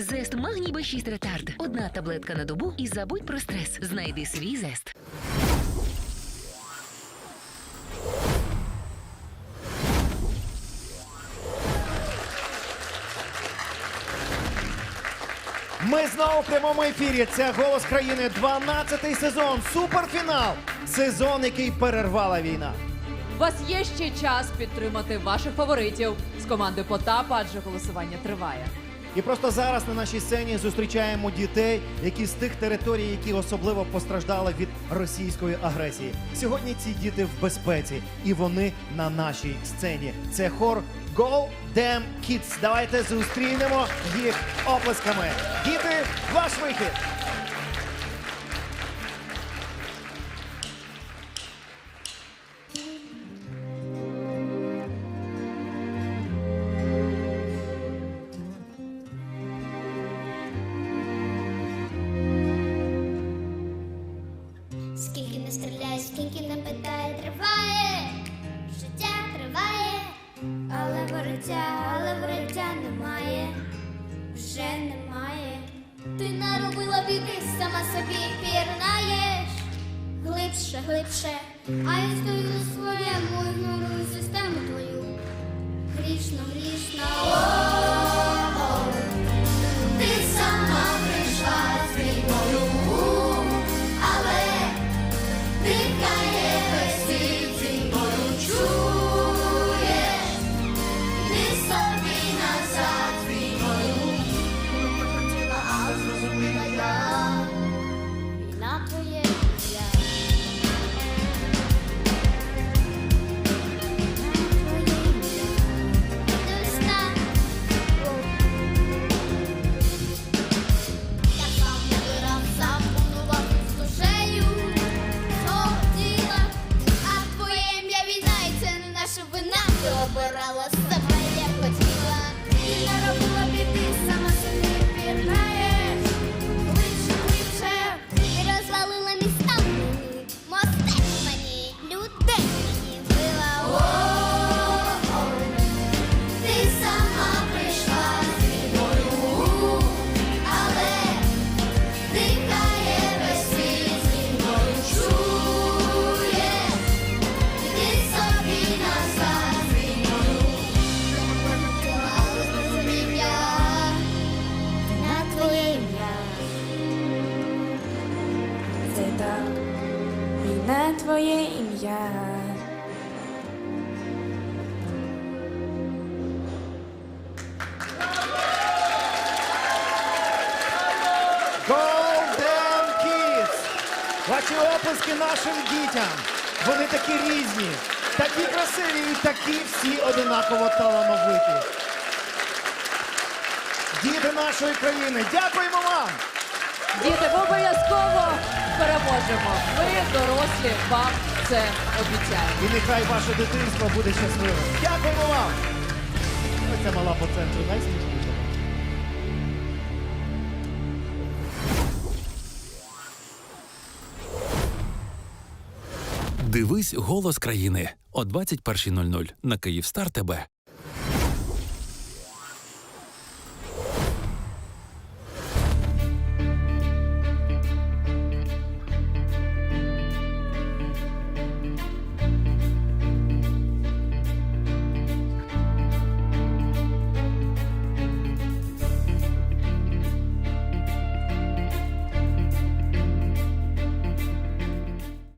Зест Магній Б6 Ретард. Одна таблетка на добу і забудь про стрес. Знайди свій зест. Ми знову в прямому ефірі. Це голос країни. 12-й сезон. Суперфінал. Сезон, який перервала війна. У вас є ще час підтримати ваших фаворитів з команди Потапа, адже голосування триває. І просто зараз на нашій сцені зустрічаємо дітей, які з тих територій, які особливо постраждали від російської агресії. Сьогодні ці діти в безпеці, і вони на нашій сцені. Це хор Go Damn Kids. Давайте зустрінемо їх оплесками. Діти, ваш вихід. Але але вороття немає, вже немає. Ти наробила біди, сама собі пірнаєш глибше, глибше, а я стою на своєму, ігнорую систему обирала себе, як хотіла. Ти наробила так, і на твоє ім'я. Golden Kids! Ваші оплески нашим дітям. Вони такі різні, такі красиві і такі всі одинаково талановиті. Діти нашої країни, дякуємо вам! Діти, ми обов'язково переможемо. Ми дорослі вам це обіцяємо. І нехай ваше дитинство буде щасливим. Дякуємо вам! Оця мала по центру найсмішніша. Дивись голос країни о 21.00 на Київстар ТБ.